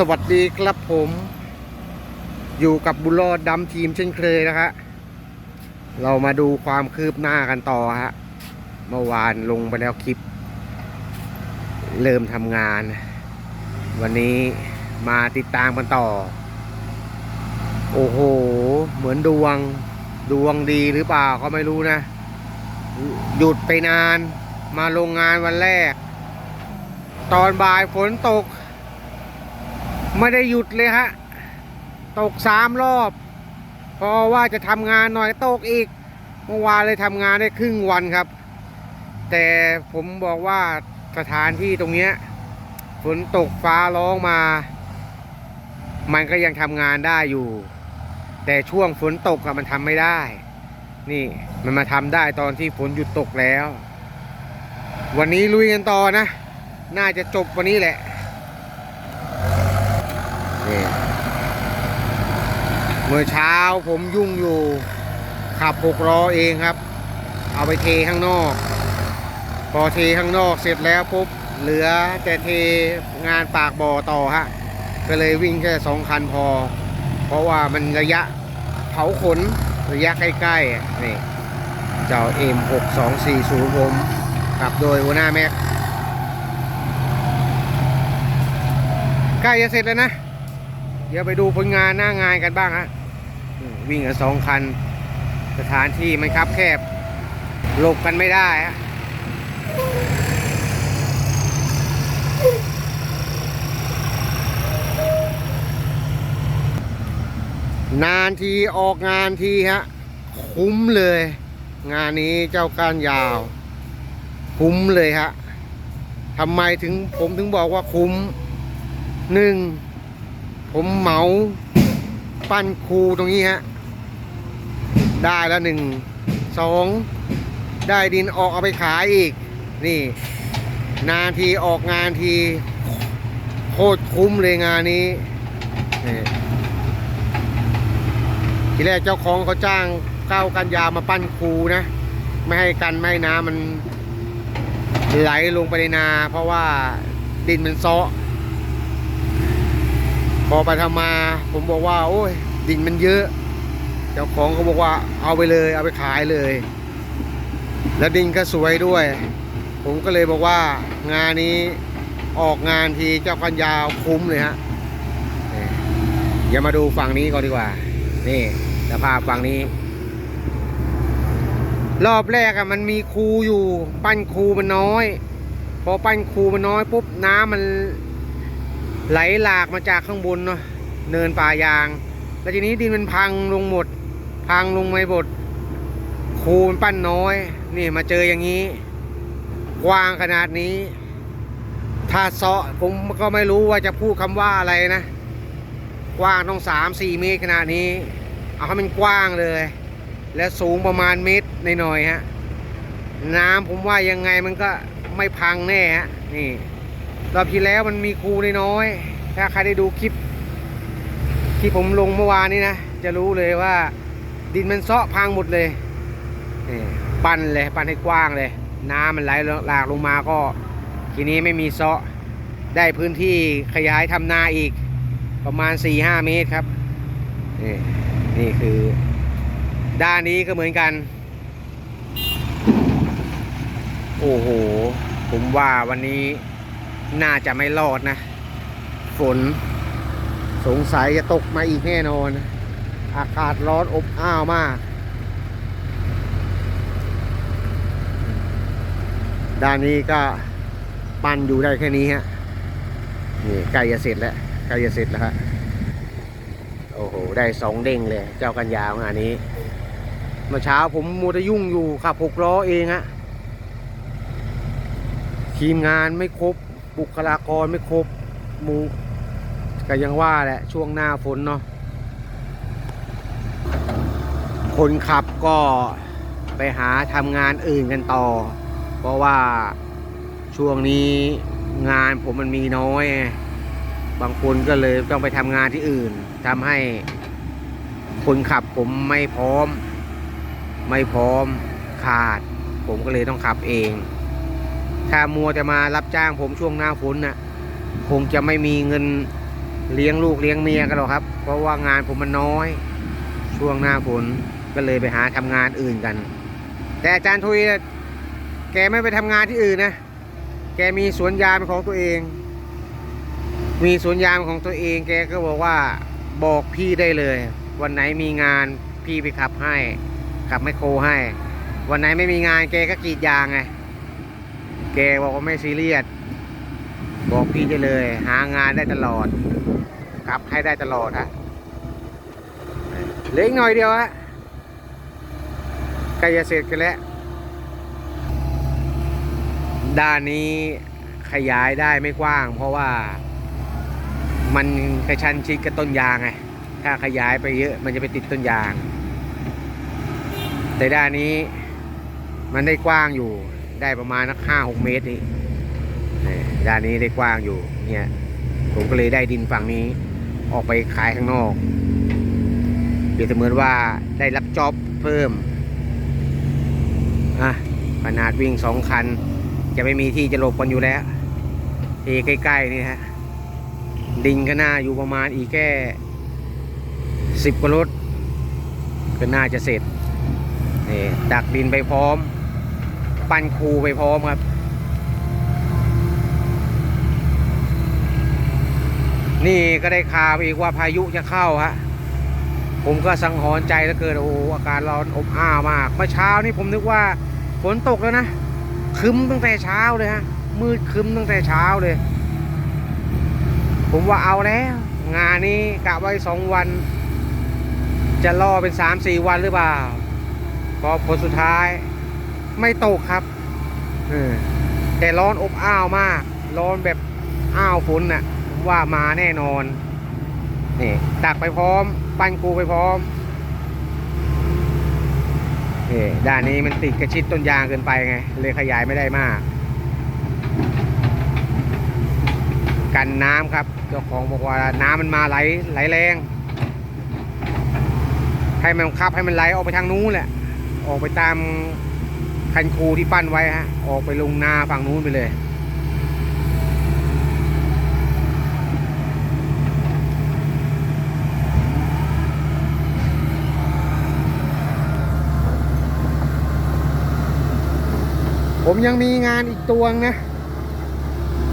สวัสดีครับผมอยู่กับบุญรอดดำทีมเช่นเคยนะฮะเรามาดูความคืบหน้ากันต่อฮะเมื่อวานลงไปแล้วคลิป เริ่มทำงาน วันนี้มาติดตามกันต่อ โอ้โห เหมือนดวงดวงดีหรือเปล่าก็ไม่รู้นะ หยุดไปนาน มาโรงงานวันแรก ตอนบ่ายฝนตก ไม่ได้หยุดเลยฮะ ตกสามรอบเพราะว่าจะทำงานหน่อยตกอีก เมื่อวานเลยทำงานได้ครึ่งวันครับ แต่ผมบอกว่าสถานที่ตรงเนี้ยฝนตกฟ้าร้องมา มันก็ยังทำงานได้อยู่ แต่ช่วงฝนตกอะมันทำไม่ได้ นี่มันมาทำได้ตอนที่ฝนหยุดตกแล้ว วันนี้ลุยกันต่อนะ น่าจะจบวันนี้แหละ นี่เมื่อเช้าผมยุ่งอยู่ ขับหกล้อเองครับ เอาไปเทข้างนอก พอเทข้างนอกเสร็จแล้วปุ๊บเหลือแต่เทงานปากบ่อต่อฮะก็เลยวิ่งแค่สองคันพอ เพราะว่ามันระยะเผาขนระยะใกล้ๆนี่เจ้า M6240 ผมขับโดยหัวหน้าแม็กใกล้จะเสร็จแล้วนะ ดี๋ยวไปดูผลงานหน้างานกันบ้างฮะวิ่งกันสองคัน สถานที่มันคับแคบหลบกันไม่ได้ฮะนานทีออกงานทีฮะ คุ้มเลย งานนี้เจ้าการยาว คุ้มเลยฮะทำไมถึงผมถึงบอกว่าคุ้มหนึ่ง ผมเหมาปั้นครูตรงนี้ฮะ ได้แล้วหนึ่งสองได้ดินออกเอาไปขายอีก นี่ นานทีออกงานที โคตรคุ้มเลยงานนี้นี่ทีแรกเจ้าของเขาจ้างเก้ากันยาวมาปั้นครูนะ ไม่ให้กันไม่ให้น้ำมันไหลลงไปในนา เพราะว่าดินมันเซาะ พอไปทำมา ผมบอกว่า โอ้ย ดินมันเยอะ เจ้าของเขาบอกว่าเอาไปเลย เอาไปขายเลย แล้วดินก็สวยด้วย ผมก็เลยบอกว่า งานนี้ออกงานทีเจ้าพันยาวคุ้มเลยฮะอย่ามาดูฝั่งนี้ก่อนดีกว่า นี่สภาพฝั่งนี้ รอบแรกอะมันมีคูอยู่ ปั้นคูมันน้อย พอปั้นคูมันน้อยปุ๊บน้ำมัน ไหลหลากมาจากข้างบนเนาะเนินป่ายาง แล้วทีนี้ดินมันพังลงหมด พังลงไม่หมดคูมันปั้นน้อย นี่มาเจออย่างนี้ กว้างขนาดนี้ ถ้าเซาะผมก็ไม่รู้ว่าจะพูดคำว่าอะไรนะ กว้างต้องสามสี่เมตรขนาดนี้ เอาให้มันกว้างเลย และสูงประมาณเมตรหน่อยๆฮะ น้ำผมว่ายังไงมันก็ไม่พังแน่ฮะ นี่ รอบที่แล้วมันมีครูน้อย ถ้าใครได้ดูคลิป ที่ผมลงเมื่อวานนี้นะ จะรู้เลยว่า ดินมันเซาะพังหมดเลยนี่ปั้นเลยปั้นให้กว้างเลย น้ำมันไหลหลากลงมาก็ ทีนี้ไม่มีเซาะได้พื้นที่ขยายทำนาอีก ประมาณ 4-5 เมตรครับ นี่นี่คือ ด้านนี้ก็เหมือนกัน โอ้โห ผมว่าวันนี้ น่าจะไม่รอดนะ ฝน สงสัยจะตกมาอีกแน่นอน อากาศร้อนอบอ้าวมาก ด้านนี้ก็ปั้นอยู่ได้แค่นี้ฮะ นี่ใกล้จะเสร็จแล้วใกล้จะเสร็จแล้วฮะโอ้โห ได้สองเด้งเลย เจ้ากันยาวงานนี้ เมื่อเช้าผมมัวแต่ยุ่งอยู่ขับหกล้อเองฮะทีมงานไม่ครบ บุคลากรไม่ครบหมูก็ยังว่าแหละช่วงหน้าฝนเนาะคนขับก็ไปหาทำงานอื่นกันต่อ เพราะว่าช่วงนี้งานผมมันมีน้อย บางคนก็เลยต้องไปทำงานที่อื่นทำให้คนขับผมไม่พร้อม ไม่พร้อมขาด ผมก็เลยต้องขับเอง ถ้ามัวแต่มารับจ้างผมช่วงหน้าฝนน่ะ คงจะไม่มีเงินเลี้ยงลูกเลี้ยงเมียกันหรอกครับ เพราะว่างานผมมันน้อย ช่วงหน้าฝนก็เลยไปหาทำงานอื่นกัน แต่อาจารย์ทุยแกไม่ไปทำงานที่อื่นนะ แกมีสวนยางเป็นของตัวเอง มีสวนยางของตัวเอง แกก็บอกว่าบอกพี่ได้เลย วันไหนมีงานพี่ไปขับให้ขับไมโครให้ วันไหนไม่มีงานแกก็กรีดยางไง แกบอกว่าไม่ซีเรียสบอกพี่ได้เลย หางานได้ตลอดขับให้ได้ตลอดฮะเหลืออีกหน่อยเดียวฮะใกล้จะเสร็จกันแล้ว ด้านนี้ขยายได้ไม่กว้าง เพราะว่ามันกระชันชิดกับต้นยางไง ถ้าขยายไปเยอะมันจะไปติดต้นยาง แต่ด้านนี้มันได้กว้างอยู่ ได้ประมาณนักห้าหกเมตรนี่ด้านนี้ได้กว้างอยู่เนี่ยผมก็เลยได้ดินฝั่งนี้ออกไปขายข้างนอกเปรียบเสมือนว่าได้รับจ็อบเพิ่มอะขนาดวิ่งสองคัน จะไม่มีที่จะหลบกันอยู่แล้วเอใกล้ๆนี่ฮะดิงก็น่าอยู่ประมาณอีกแค่สิบกว่ารถก็น่าจะเสร็จนี่ดักดินไปพร้อม ปั้นครูไปพร้อมครับ นี่ก็ได้ข่าวอีกว่าพายุจะเข้าฮะผมก็สังหรณ์ใจแล้วเกินโอ้อากาศร้อนอบอ้าวมากเมื่อเช้านี่ผมนึกว่าฝนตกแล้วนะคึมตั้งแต่เช้าเลยฮะมืดคึมตั้งแต่เช้าเลย ผมว่าเอาแล้ว งานนี้กะไว้สองวัน จะรอเป็นสามสี่วันหรือเปล่าพอผลสุดท้าย ไม่ตกครับเออแต่ร้อนอบอ้าวมาก ร้อนแบบอ้าวฝนน่ะ ว่ามาแน่นอน นี่ตักไปพร้อม ปั้นกูไปพร้อมนี่ด้านนี้มันติดกระชิดต้นยางเกินไปไง เลยขยายไม่ได้มาก กันน้ำครับ เจ้าของบอกว่าน้ำมันมาไหลไหลแรง ให้มันขับให้มันไหลออกไปทางนู้นแหละ ออกไปตาม คันคูที่ปั้นไว้ฮะ ออกไปลงนาฝั่งนู้นไปเลยผมยังมีงานอีกตัวงนะ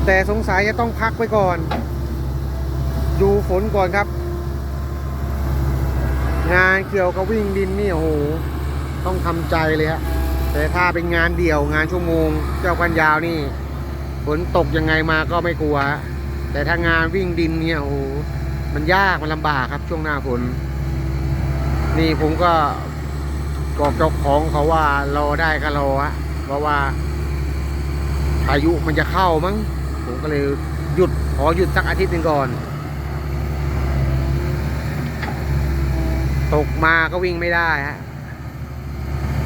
แต่สงสัยจะต้องพักไปก่อน ดูฝนก่อนครับ งานเกี่ยวกับวิ่งดินนี่โอ้โห ต้องทำใจเลยฮะ แต่ถ้าเป็นงานเดี่ยวงานชั่วโมง เจ้ากันยาวนี่ฝนตกยังไงมาก็ไม่กลัว แต่ถ้างานวิ่งดินเนี่ยโอ้โหมันยากมันลำบากครับช่วงหน้าฝนนี่ผมก็บอกเจ้าของเขาว่ารอได้ก็รอฮะเพราะว่าพายุมันจะเข้ามั้งผมก็เลยหยุดขอหยุดสักอาทิตย์หนึ่งก่อน ตกมาก็วิ่งไม่ได้ฮะ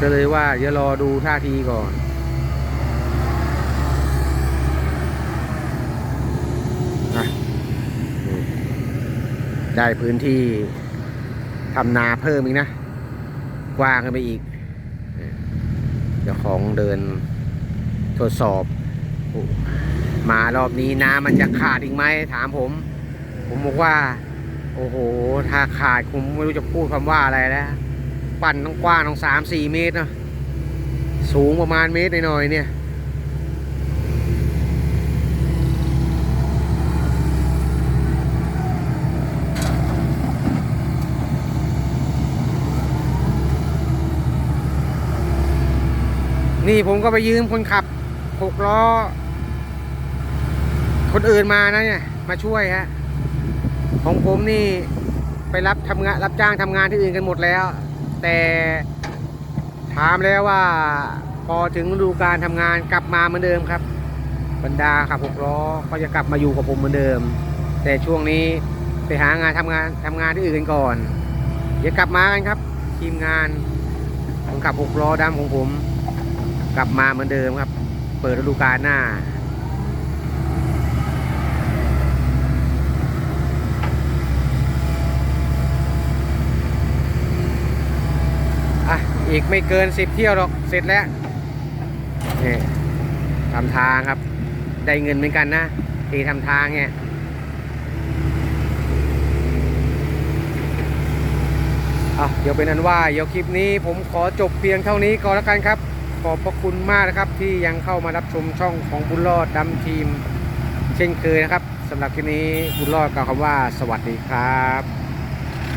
ก็เลยว่าเดี๋ยวรอดูท่าทีก่อนอได้พื้นที่ทำนาเพิ่มอีกนะ กว้างขึ้นไปอีกเจ้าของเดินทดสอบอมารอบนี้น้ำมันจะขาดอีกไหมถามผม ผมบอกว่า โอ้โห ถ้าขาดผมไม่รู้จะพูดคำว่าอะไรแล้ว ปั่นต้องกว้างต้องสามสี่เมตรนะสูงประมาณเมตรหน่อยๆเนี่ยนี่ผมก็ไปยืมคนขับหกล้อ คนอื่นมานะเนี่ย มาช่วยฮะ ของผมนี่ไปรับทำงานรับจ้างทำงานที่อื่นกันหมดแล้ว แต่ถามแล้วว่าพอถึงฤดูการทำงานกลับมาเหมือนเดิมครับ บรรดาขับหกล้อก็จะกลับมาอยู่กับผมเหมือนเดิม แต่ช่วงนี้ไปหางานทำงานทำงานที่อื่นกันก่อน เดี๋ยวกลับมากันครับ ทีมงานของขับหกล้อดำของผม กลับมาเหมือนเดิมครับ เปิดฤดูกาลหน้า อีกไม่เกินสิบเที่ยวหรอก เสร็จแล้วนี่ทำทางครับ ได้เงินเหมือนกันนะ ทีทำทางเนี่ยเอาเดี๋ยวเป็นอันว่าเดี๋ยวคลิปนี้ผมขอจบเพียงเท่านี้ก่อนแล้วกันครับ ขอบพระคุณมากนะครับ ที่ยังเข้ามารับชมช่องของบุญรอดดำทีม เช่นเคยนะครับสำหรับคลิปนี้บุญรอดกล่าวคำว่าสวัสดีครับ